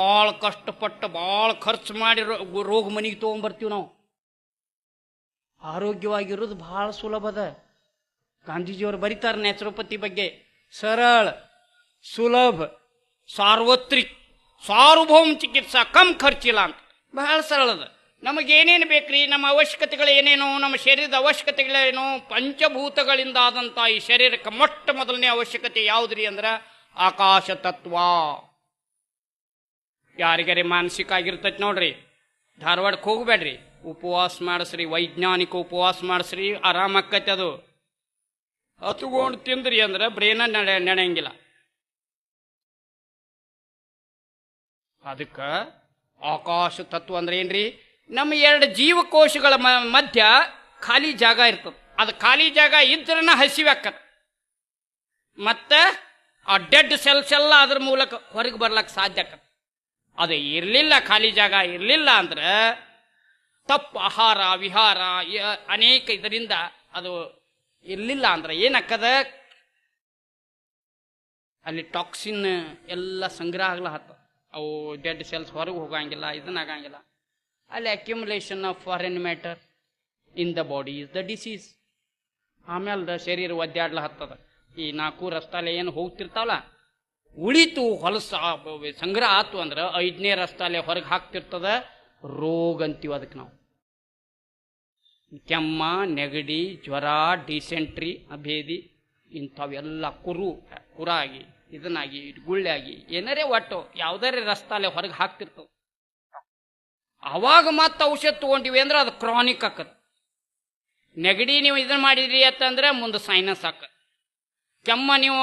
ಭಾಳ ಕಷ್ಟಪಟ್ಟು ಭಾಳ ಖರ್ಚು ಮಾಡಿ ರೋಗ ಮನೆಗೆ ತೊಗೊಂಬರ್ತೀವಿ ನಾವು. ಆರೋಗ್ಯವಾಗಿರೋದು ಭಾಳ ಸುಲಭದ ಗಾಂಧೀಜಿಯವರು ಬರೀತಾರೆ ನ್ಯಾಚುರೋಪತಿ ಬಗ್ಗೆ. ಸರಳ, ಸುಲಭ, ಸಾರ್ವತ್ರಿಕ, ಸಾರ್ವಭೌಮ ಚಿಕಿತ್ಸಾ ಕಮ್ ಖರ್ಚಿಲ್ಲ ಅಂತ. ಬಹಳ ಸರಳದ ನಮಗೇನೇನು ಬೇಕ್ರಿ? ನಮ್ಮ ಅವಶ್ಯಕತೆಗಳು ಏನೇನು, ನಮ್ಮ ಶರೀರದ ಅವಶ್ಯಕತೆಗಳೇನು ಪಂಚಭೂತಗಳಿಂದ ಆದಂಥ ಈ ಶರೀರಕ್ಕೆ ಮೊಟ್ಟ ಮೊದಲನೇ ಅವಶ್ಯಕತೆ ಯಾವುದ್ರಿ ಅಂದ್ರೆ ಆಕಾಶ ತತ್ವ. ಯಾರಿಗಾರೆ ಮಾನಸಿಕ ಆಗಿರ್ತೈತಿ ನೋಡ್ರಿ. ಧಾರವಾಡಕ್ಕೆ ಹೋಗಬೇಡ್ರಿ. ಉಪವಾಸ ಮಾಡಿಸ್ರಿ, ವೈಜ್ಞಾನಿಕ ಉಪವಾಸ ಮಾಡಿಸ್ರಿ, ಆರಾಮಾಕೈತಿ ಅದು. ಹತ್ಕೊಂಡು ತಿಂದ್ರಿ ಅಂದ್ರೆ ಬ್ರೇನ ನಡೆ ನಡೆಯಂಗಿಲ್ಲ ಅದಕ್ಕೆ ಆಕಾಶ ತತ್ವ ಅಂದ್ರೆ ಏನ್ರಿ? ನಮ್ಮ ಎರಡು ಜೀವಕೋಶಗಳ ಮಧ್ಯ ಖಾಲಿ ಜಾಗ ಇರ್ತದೆ. ಅದು ಖಾಲಿ ಜಾಗ ಇದ್ರನ್ನ ಹಸಿವೆ ಆಕತ್ ಮತ್ತೆ ಆ ಡೆಡ್ ಸೆಲ್ಸ್ ಎಲ್ಲ ಅದ್ರ ಮೂಲಕ ಹೊರಗೆ ಬರ್ಲಕ್ಕೆ ಸಾಧ್ಯ ಆಕತ್ ಅದು ಇರಲಿಲ್ಲ, ಖಾಲಿ ಜಾಗ ಇರಲಿಲ್ಲ ಅಂದ್ರೆ ತಪ್ಪು ಆಹಾರ, ವಿಹಾರ ಅನೇಕ ಇದರಿಂದ ಅದು ಇರಲಿಲ್ಲ ಅಂದ್ರೆ ಏನಕ್ಕದ? ಅಲ್ಲಿ ಟಾಕ್ಸಿನ್ ಎಲ್ಲ ಸಂಗ್ರಹ ಆಗ್ಲ ಹತ್ತ ಅವು ಡೆಡ್ ಸೆಲ್ಸ್ ಹೊರಗೆ ಹೋಗಂಗಿಲ್ಲ ಇದನ್ನ ಆಗಂಗಿಲ್ಲ ಅಲ್ಲಿ accumulation of foreign matter in the body is the disease ಆಮೇಲೆ ಶರೀರ ಒದ್ದಾಡ್ಲ ಹತ್ತದ. ಈ ನಾಲ್ಕು ರಸ್ತಾಲೆ ಏನು ಹೋಗ್ತಿರ್ತಾವಲ್ಲ ಉಳಿತು ಹೊಲಸ, ಸಂಗ್ರಹ ಆತು ಅಂದ್ರೆ ಐದನೇ ರಸ್ತಾಲೆ ಹೊರಗೆ ಹಾಕ್ತಿರ್ತದ ರೋಗ ಅಂತೀವಿ ಅದಕ್ಕೆ ನಾವು. ಕೆಮ್ಮ, ನೆಗಡಿ, ಜ್ವರ, ಡಿಸೆಂಟ್ರಿ, ಅಭೇದಿ ಇಂಥವೆಲ್ಲ ಕುರು, ಕುರಾಗಿ, ಇದನ್ನಾಗಿ, ಗುಳ್ಳೆಯಾಗಿ, ಏನಾರೇ ಒಟ್ಟು ಯಾವುದಾರೇ ರಸ್ತಾಲೆ ಹೊರಗೆ ಹಾಕ್ತಿರ್ತವೆ. ಅವಾಗ ಮತ್ತೆ ಔಷಧ ತಗೊಂಡಿವಿ ಅಂದ್ರೆ ಅದು ಕ್ರಾನಿಕ್ ಆಕತ್. ನೆಗಡಿ ನೀವು ಇದನ್ನ ಮಾಡಿದ್ರಿ ಅಂತಂದ್ರೆ ಮುಂದೆ ಸೈನಸ್ ಆಕತ್. ಕೆಮ್ಮ ನೀವು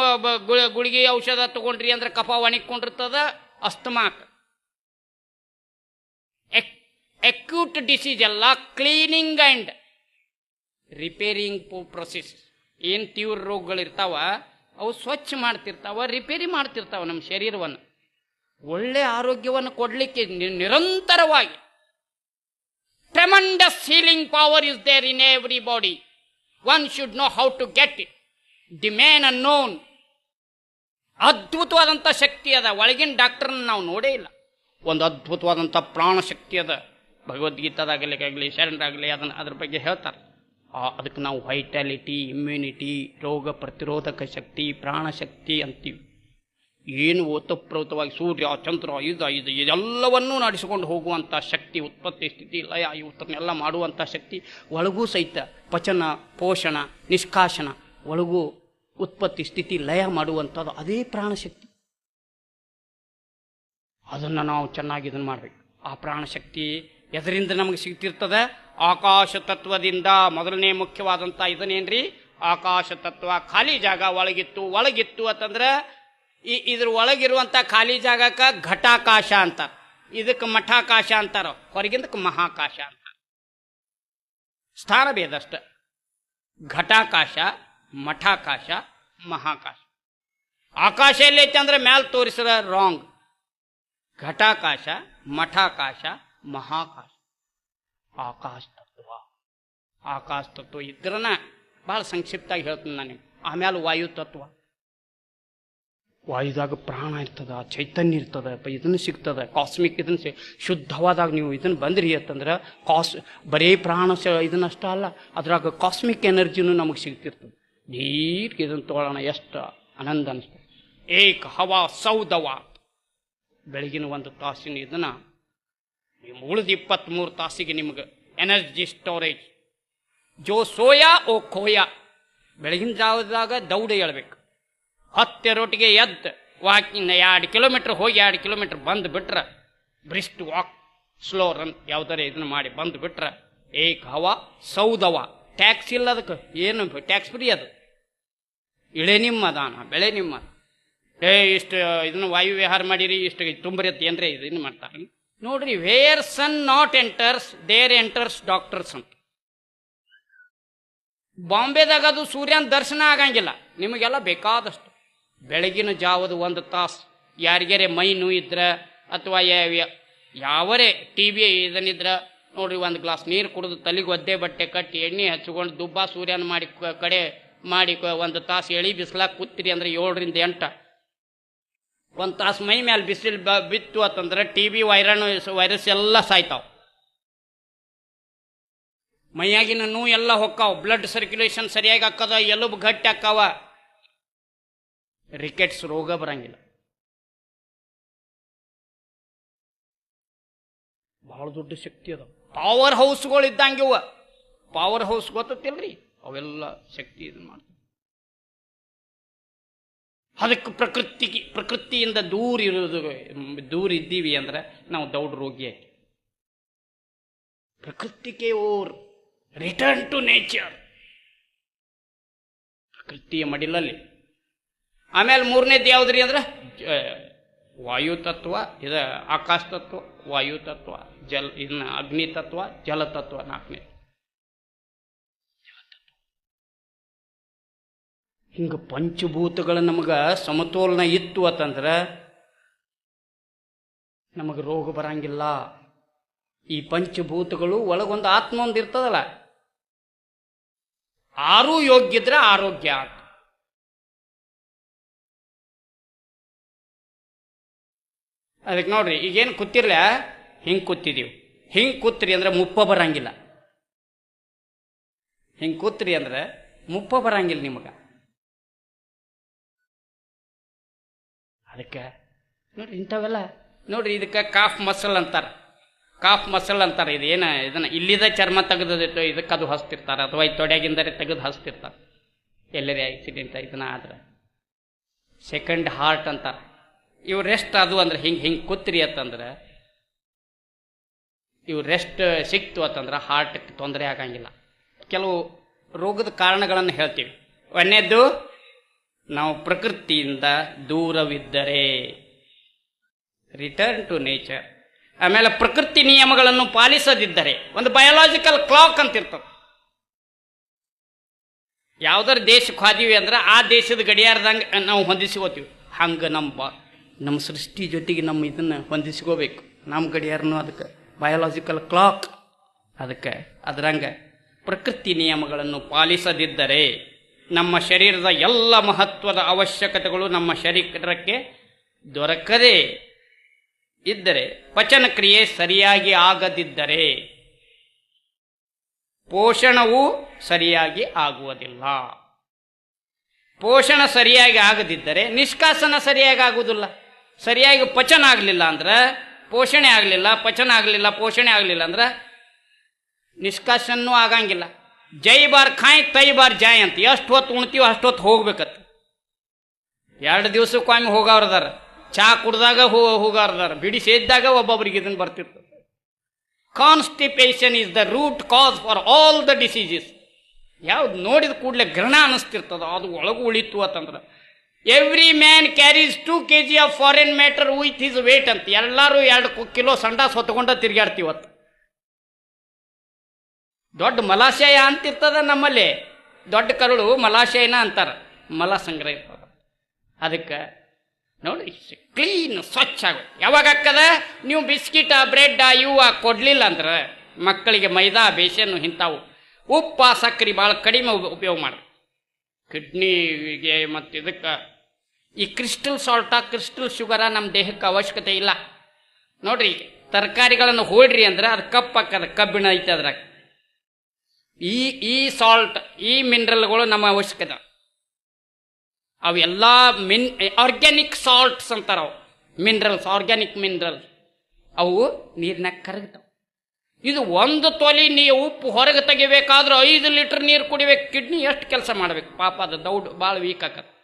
ಗುಳಿಗೆ ಔಷಧ ತಗೊಂಡ್ರಿ ಅಂದ್ರೆ ಕಫ ಒಣಗಿಕೊಂಡಿರ್ತದ ಅಸ್ತಮಾಕ್ ಅಕ್ಯೂಟ್ ಡಿಸೀಸ್ ಎಲ್ಲ ಕ್ಲೀನಿಂಗ್ ಆ್ಯಂಡ್ ರಿಪೇರಿಂಗ್ ಪ್ರೊಸೆಸ್ ಏನು ತೀವ್ರ ರೋಗಗಳಿರ್ತಾವ, ಅವು ಸ್ವಚ್ಛ ಮಾಡ್ತಿರ್ತಾವ ರಿಪೇರಿ ಮಾಡ್ತಿರ್ತಾವ ನಮ್ಮ ಶರೀರವನ್ನು. ಒಳ್ಳೆ ಆರೋಗ್ಯವನ್ನು ಕೊಡಲಿಕ್ಕೆ ನಿರಂತರವಾಗಿ. Tremendous healing power is there in every body one should know how to get it the main unknown ಅದ್ಭುತವಾದಂಥ ಶಕ್ತಿ ಅದ. ಒಳಗಿನ ಡಾಕ್ಟರ್ನ ನಾವು ನೋಡೇ ಇಲ್ಲ. ಒಂದು ಅದ್ಭುತವಾದಂಥ ಪ್ರಾಣ ಶಕ್ತಿ ಅದ. ಭಗವದ್ಗೀತಾದಾಗಲಿ ಆಗಲಿ ಅದನ್ನು ಅದ್ರ ಬಗ್ಗೆ ಹೇಳ್ತಾರೆ. ಅದಕ್ಕೆ ನಾವು ವೈಟಾಲಿಟಿ ಇಮ್ಯುನಿಟಿ ರೋಗ ಪ್ರತಿರೋಧಕ ಶಕ್ತಿ ಪ್ರಾಣಶಕ್ತಿ ಅಂತೀವಿ. ಏನು ಓತಪ್ರೋತವಾಗಿ ಸೂರ್ಯ, ಚಂದ್ರ ಇದ ಇದು ಇದೆಲ್ಲವನ್ನೂ ನಡೆಸಿಕೊಂಡು ಹೋಗುವಂಥ ಶಕ್ತಿ, ಉತ್ಪತ್ತಿ, ಸ್ಥಿತಿ, ಲಯ ಇವತ್ತನ್ನೆಲ್ಲ ಮಾಡುವಂಥ ಶಕ್ತಿ ಒಳಗೂ ಸಹಿತ ಪಚನ, ಪೋಷಣ, ನಿಷ್ಕಾಶನ ಒಳಗೂ ಉತ್ಪತ್ತಿ, ಸ್ಥಿತಿ, ಲಯ ಮಾಡುವಂಥದ್ದು ಅದೇ ಪ್ರಾಣಶಕ್ತಿ. ಅದನ್ನು ನಾವು ಚೆನ್ನಾಗಿ ಇದನ್ನು ಮಾಡಬೇಕು ಆ ಪ್ರಾಣಶಕ್ತಿ ಎದರಿಂದ ನಮಗೆ ಸಿಗ್ತಿರ್ತದೆ. ಆಕಾಶ ತತ್ವದಿಂದ ಮೊದಲನೇ ಮುಖ್ಯವಾದಂಥ ಇದನ್ನೇನ್ರಿ? ಆಕಾಶ ತತ್ವ ಖಾಲಿ ಜಾಗ ಒಳಗಿತ್ತು. ಒಳಗಿತ್ತು ಅಂತಂದ್ರೆ ಈ ಇದ್ರ ಒಳಗಿರುವಂಥ ಖಾಲಿ ಜಾಗಕ್ಕೆ ಘಟಾಕಾಶ ಅಂತ. ಇದಕ್ಕೆ ಮಠಾಕಾಶ ಅಂತಾರ. ಹೊರಗಿಂದಕ್ಕೆ ಮಹಾಕಾಶ ಅಂತ. ಸ್ಥಾನ ಭೇದ ಅಷ್ಟ. ಘಟಾಕಾಶ ಮಠಾಕಾಶ, ಮಹಾಕಾಶ. ಆಕಾಶ ಎಲ್ಲೈತೆ ಅಂದ್ರೆ ಮ್ಯಾಲ ತೋರಿಸಿದ ರಾಂಗ್ ಘಟಾಕಾಶ, ಮಠಾಕಾಶ, ಮಹಾಕಾಶ. ಆಕಾಶ ತತ್ವ. ಆಕಾಶ ತತ್ವ ಇದ್ರನ ಬಹಳ ಸಂಕ್ಷಿಪ್ತಾಗಿ ಹೇಳ್ತೀನಿ ನಾನು ಆಮೇಲೆ ವಾಯು ತತ್ವ. ವಾಯುದಾಗ ಪ್ರಾಣ ಇರ್ತದ, ಚೈತನ್ಯ ಇರ್ತದ ಇದನ್ನು ಸಿಗ್ತದೆ ಕಾಸ್ಮಿಕ್ ಇದನ್ನು ಸಿ, ಶುದ್ಧವಾದಾಗ ನೀವು ಇದನ್ನು ಬಂದ್ರಿ ಅಂತಂದ್ರೆ ಕಾಸ್ ಬರೀ ಪ್ರಾಣ ಇದನ್ನಷ್ಟ ಅಲ್ಲ, ಅದ್ರಾಗ ಕಾಸ್ಮಿಕ್ ಎನರ್ಜಿನೂ ನಮಗೆ ಸಿಗ್ತಿರ್ತದೆ. ನೀರ್ಗೆ ಇದನ್ನು ತೊಗೊಳ್ಳೋಣ ಎಷ್ಟು ಆನಂದ ಅನಿಸ್ತು. ಏಕ ಹವಾ ಸೌದವ. ಬೆಳಗಿನ ಒಂದು ತಾಸಿನ ಇದನ್ನು ನಿಮ್ಮ ಉಳಿದ ಇಪ್ಪತ್ತ್ಮೂರು ತಾಸಿಗೆ ನಿಮ್ಗೆ ಎನರ್ಜಿ ಸ್ಟೋರೇಜ್. ಜೋ ಸೋಯಾ ಓ ಕೋಯಾ ಬೆಳಗಿನ ಜಾವದಾಗ ದೌಡ ಹೇಳ್ಬೇಕು. ಹತ್ತೆರೊಟ್ಟಿಗೆ ಎದ್ದು ವಾಕಿಂಗ್ ಎರಡು ಕಿಲೋಮೀಟ್ರ್ ಹೋಗಿ ಎರಡು ಕಿಲೋಮೀಟ್ರ್ ಬಂದು ಬಿಟ್ರೆ ಬ್ರಿಸ್ಟ್ ವಾಕ್ ಸ್ಲೋ ರನ್ ಯಾವ್ದಾರ ಇದನ್ನು ಮಾಡಿ ಬಂದು ಬಿಟ್ರೆ ಏಕ ಹವಾ ಸೌದವ. ಟ್ಯಾಕ್ಸ್ ಇಲ್ಲ ಅದಕ್ಕೆ ಏನು ಟ್ಯಾಕ್ಸ್ ಫ್ರೀ ಅದು. ಇಳೆ ನಿಮ್ಮ ದಾನ, ಬೆಳೆ ನಿಮ್ಮ. ಏ, ಇಷ್ಟು ಇದನ್ನು ವಾಯು ವಿಹಾರ ಮಾಡಿರಿ, ಇಷ್ಟು ತುಂಬ್ರಿ ಅಂದರೆ ಇದನ್ನು ಮಾಡ್ತಾರೆ. ನೋಡ್ರಿ where sun not enters there enters doctors ಅಂತ. ಬಾಂಬೆದಾಗ ಅದು ಸೂರ್ಯನ ದರ್ಶನ ಆಗಂಗಿಲ್ಲ. ನಿಮಗೆಲ್ಲ ಬೇಕಾದಷ್ಟು. ಬೆಳಗಿನ ಜಾವದ ಒಂದು ತಾಸು, ಯಾರಿಗೆರೆ ಮೈ ಇದ್ರೆ, ಅಥವಾ ಯಾವರೇ ಟಿ ವಿ ಇದನ್ನಿದ್ರೆ, ನೋಡ್ರಿ, ಒಂದು ಗ್ಲಾಸ್ ನೀರು ಕುಡಿದು ತಲೆಗೆ ಒದ್ದೆ ಬಟ್ಟೆ ಕಟ್ಟಿ, ಎಣ್ಣೆ ಹಚ್ಕೊಂಡು ದುಬ್ಬ ಸೂರ್ಯನ ಮಾಡಿ ಕಡೆ ಮಾಡಿ ಒಂದು ತಾಸು ಎಳಿ ಬಿಸಿಲಾಗ ಕೂತಿರಿ ಅಂದ್ರೆ ಏಳರಿಂದ ಎಂಟು. ಒಂದು ತಾಸು ಮೈ ಮೇಲೆ ಬಿಸಿಲು ಬ ಬಿತ್ತು ಅಂತಂದ್ರೆ ಟಿ ಬಿ ವೈರಾಣು ವೈರಸ್ ಎಲ್ಲ ಸಾಯ್ತಾವ. ಮೈಯಾಗಿನ ನೋವು ಎಲ್ಲ ಹೊಕ್ಕಾವ. ಬ್ಲಡ್ ಸರ್ಕ್ಯುಲೇಷನ್ ಸರಿಯಾಗಿ ಹಾಕದ, ಎಲುಬು ಗಟ್ಟಿ ಹಾಕಾವ. ರಿಕೆಟ್ಸ್ ರೋಗ ಬರಂಗಿಲ್ಲ. ಬಹಳ ದೊಡ್ಡ ಶಕ್ತಿ ಅದ. ಪವರ್ ಹೌಸ್ಗಳು ಇದ್ದಂಗೆ ಪವರ್ ಹೌಸ್ ಗೊತ್ತಿಲ್ರಿ ಅವೆಲ್ಲ ಶಕ್ತಿ ಇದನ್ನು ಮಾಡ್ತವೆ ಅದಕ್ಕೆ ಪ್ರಕೃತಿಗೆ, ಪ್ರಕೃತಿಯಿಂದ ದೂರ ಇರೋದು, ದೂರ ಇದ್ದೀವಿ ಅಂದ್ರೆ ನಾವು ದೌಡ್ ರೋಗಿ ಪ್ರಕೃತಿಗೆ ಓರ್ ರಿಟರ್ನ್ ಟು ನೇಚರ್ ಪ್ರಕೃತಿಯ ಮಡಿಲಲ್ಲಿ. ಆಮೇಲೆ ಮೂರನೇದು ಯಾವುದ್ರಿ ಅಂದ್ರೆ ವಾಯು ತತ್ವ, ಇದು ಆಕಾಶ ತತ್ವ, ವಾಯು ತತ್ವ, ಜಲ್ ಇದನ್ನ ಅಗ್ನಿ ತತ್ವ, ಜಲ ತತ್ವ ನಾಲ್ಕನೇ ಹಿಂಗೆ ಪಂಚಭೂತಗಳ ನಮಗೆ ಸಮತೋಲನ ಇತ್ತು ಅಂತಂದ್ರೆ ನಮಗೆ ರೋಗ ಬರಂಗಿಲ್ಲ. ಈ ಪಂಚಭೂತಗಳು ಒಳಗೊಂದು ಆತ್ಮ ಒಂದು ಇರ್ತದಲ್ಲ, ಆರೂ ಯೋಗ್ಯ ಇದ್ರೆ ಆರೋಗ್ಯ ಆತು. ಅದಕ್ಕೆ ನೋಡ್ರಿ, ಈಗೇನು ಕೂತಿರ್ಲ? ಹಿಂಗೆ ಕೂತಿದೀವಿ. ಹಿಂಗೆ ಕೂತ್ರಿ ಅಂದ್ರೆ ಮುಪ್ಪ ಬರಂಗಿಲ್ಲ. ಹಿಂಗೆ ಕೂತ್ರಿ ಅಂದ್ರೆ ಮುಪ್ಪ ಬರಂಗಿಲ್ಲ ನಿಮಗೆ. ಅದಕ್ಕೆ ನೋಡ್ರಿ ಇಂಥವೆಲ್ಲ ನೋಡ್ರಿ ಇದಕ್ಕೆ ಕಾಫ್ ಮಸಲ್ ಅಂತಾರೆ. ಕಾಫ್ ಮಸಲ್ ಅಂತಾರೆ. ಇದು ಏನು, ಇದನ್ನ ಇಲ್ಲಿದ ಚರ್ಮ ತೆಗೆದಿಟ್ಟು ಇದಕ್ಕೆ ಅದು ಹಸ್ತಿರ್ತಾರೆ ಅಥವಾ ಈ ತೊಡೆಗಿಂದರೆ ತೆಗೆದು ಹಸ್ತಿರ್ತಾರೆ ಎಲ್ಲರೇ ಆಕ್ಸಿಡೆಂಟ್ ಇದನ್ನ ಆದ್ರೆ. ಸೆಕೆಂಡ್ ಹಾರ್ಟ್ ಅಂತಾರೆ. ಇವು ರೆಸ್ಟ್ ಅದು ಅಂದ್ರೆ ಹಿಂಗೆ ಹಿಂಗೆ ಕೂತ್ರಿ ಅಂತಂದ್ರೆ ಇವು ರೆಸ್ಟ್ ಸಿಕ್ತು ಅಂತಂದ್ರೆ ಹಾರ್ಟ್ಗೆ ತೊಂದರೆ ಆಗಂಗಿಲ್ಲ. ಕೆಲವು ರೋಗದ ಕಾರಣಗಳನ್ನು ಹೇಳ್ತೀವಿ. ಒಂದನೇದ್ದು ನಾವು ಪ್ರಕೃತಿಯಿಂದ ದೂರವಿದ್ದರೆ. ರಿಟರ್ನ್ ಟು ನೇಚರ್ ಆಮೇಲೆ ಪ್ರಕೃತಿ ನಿಯಮಗಳನ್ನು ಪಾಲಿಸದಿದ್ದರೆ, ಒಂದು ಬಯಾಲಜಿಕಲ್ ಕ್ಲಾಕ್ ಅಂತ ಇರ್ತದೆ. ಯಾವ್ದಾರ ದೇಶಕ್ಕೆ ಹೋದಿವಿ ಅಂದ್ರೆ ಆ ದೇಶದ ಗಡಿಯಾರದಂಗೆ ನಾವು ಹೊಂದಿಸ್ಕೋತೀವಿ ಹಂಗೆ ನಮ್ಮ ನಮ್ಮ ಸೃಷ್ಟಿ ಜೊತೆಗೆ ನಮ್ಮ ಇದನ್ನು ಹೊಂದಿಸ್ಕೋಬೇಕು. ನಮ್ಮ ಗಡಿಯಾರನು ಅದಕ್ಕೆ ಬಯೋಲಾಜಿಕಲ್ ಕ್ಲಾಕ್ ಅದಕ್ಕೆ, ಅದರಂಗೆ ಪ್ರಕೃತಿ ನಿಯಮಗಳನ್ನು ಪಾಲಿಸದಿದ್ದರೆ ನಮ್ಮ ಶರೀರದ ಎಲ್ಲ ಮಹತ್ವದ ಅವಶ್ಯಕತೆಗಳು ನಮ್ಮ ಶರೀರಕ್ಕೆ ದೊರಕದೇ ಇದ್ದರೆ ಪಚನ ಕ್ರಿಯೆ ಸರಿಯಾಗಿ ಆಗದಿದ್ದರೆ ಪೋಷಣವೂ ಸರಿಯಾಗಿ ಆಗುವುದಿಲ್ಲ. ಪೋಷಣ ಸರಿಯಾಗಿ ಆಗದಿದ್ದರೆ ನಿಷ್ಕಾಸನ ಸರಿಯಾಗಿ ಆಗುವುದಿಲ್ಲ. ಸರಿಯಾಗಿ ಪಚನ ಆಗಲಿಲ್ಲ ಅಂದ್ರೆ ಪೋಷಣೆ ಆಗಲಿಲ್ಲ, ಪಚನ ಆಗಲಿಲ್ಲ, ಪೋಷಣೆ ಆಗಲಿಲ್ಲ ಅಂದ್ರೆ ನಿಷ್ಕಾಸನೂ ಆಗಂಗಿಲ್ಲ. ಜೈ ಬಾರ್ ಖಾಯ್ ತೈ ಬಾರ್ ಜಾಯ್ ಅಂತ. ಎಷ್ಟು ಹೊತ್ತು ಉಣ್ತೀವೋ ಅಷ್ಟು ಹೊತ್ತು ಹೋಗ್ಬೇಕತ್ತ ಎರಡು ದಿವಸಕ್ಕೊಮ್ಮೆ ಹೋಗವ್ರದಾರ. ಚಾ ಕುಡ್ದಾಗ ಹೋ ಹೋಗಾರ್ದಾರ ಬಿಡಿ ಸೇದ್ದಾಗ ಒಬ್ಬೊಬ್ರಿಗೆ ಇದನ್ನು ಬರ್ತಿತ್ತು constipation is the root cause for all the diseases ಯಾವ್ದು ನೋಡಿದ ಕೂಡಲೇ ಗ್ರಹಣ ಅನಿಸ್ತಿರ್ತದ. ಅದು ಒಳಗೆ ಉಳಿತು ಅಂತಂದ್ರೆ. Every man carries two K G of foreign matter with his weight ಅಂತ. ಎಲ್ಲರೂ ಎರಡು ಕಿಲೋ ಸಂಡಾಸ್ ಹೊತ್ಕೊಂಡ ತಿರ್ಗಾಡ್ತೀವತ್ತು ದೊಡ್ಡ ಮಲಾಶಯ ಅಂತಿರ್ತದ ನಮ್ಮಲ್ಲಿ. ದೊಡ್ಡ ಕರುಳು ಮಲಾಶಯನ ಅಂತಾರೆ. ಮಲ ಸಂಗ್ರಹ ಇರ್ತದ. ಅದಕ್ಕೆ ನೋಡಿ ಕ್ಲೀನ್ ಸ್ವಚ್ಛ ಆಗುತ್ತೆ ಯಾವಾಗ ಹಾಕದ? ನೀವು ಬಿಸ್ಕಿಟ, ಬ್ರೆಡ್, ಇವು ಕೊಡ್ಲಿಲ್ಲ ಅಂದ್ರೆ ಮಕ್ಕಳಿಗೆ ಮೈದಾ ಬೇಸನ್ನು ಇಂಥವು. ಉಪ್ಪ, ಸಕ್ಕರೆ ಭಾಳ ಕಡಿಮೆ ಉಪ- ಉಪಯೋಗ ಮಾಡಿ. ಕಿಡ್ನಿಗೆ ಮತ್ತು ಇದಕ್ಕೆ ಈ ಕ್ರಿಸ್ಟಲ್ ಸಾಲ್ಟ ಕ್ರಿಸ್ಟಲ್ ಶುಗರ ನಮ್ಮ ದೇಹಕ್ಕೆ ಅವಶ್ಯಕತೆ ಇಲ್ಲ. ನೋಡ್ರಿ, ತರಕಾರಿಗಳನ್ನು ಹೋಡ್ರಿ ಅಂದ್ರೆ ಅದು ಕಪ್ಪು ಹಾಕದ ಕಬ್ಬಿಣ ಐತೆ ಅದ್ರಾಗ. ಈ ಈ ಸಾಲ್ಟ್ ಈ ಮಿನರಲ್ಗಳು ನಮ್ಮ ಅವಶ್ಯಕತೆ ಅವೆಲ್ಲ ಮಿನ್ ಆರ್ಗ್ಯಾನಿಕ್ ಸಾಲ್ಟ್ಸ್ ಅಂತಾರ ಅವು ಮಿನರಲ್ಸ್ ಆರ್ಗ್ಯಾನಿಕ್ ಮಿನರಲ್ಸ್ ಅವು ನೀರಿನಾಗ ಕರಗ್ತಾವ. ಇದು ಒಂದು ತೊಲಿ ನೀ ಉಪ್ಪು ಹೊರಗೆ ತೆಗಿಬೇಕಾದ್ರೆ ಐದು ಲೀಟರ್ ನೀರು ಕುಡಿಬೇಕು. ಕಿಡ್ನಿ ಎಷ್ಟು ಕೆಲಸ ಮಾಡಬೇಕು? ಪಾಪ ಅದು ದೌಡ್ ಭಾಳ ವೀಕ್ ಆಕತ್ತೆ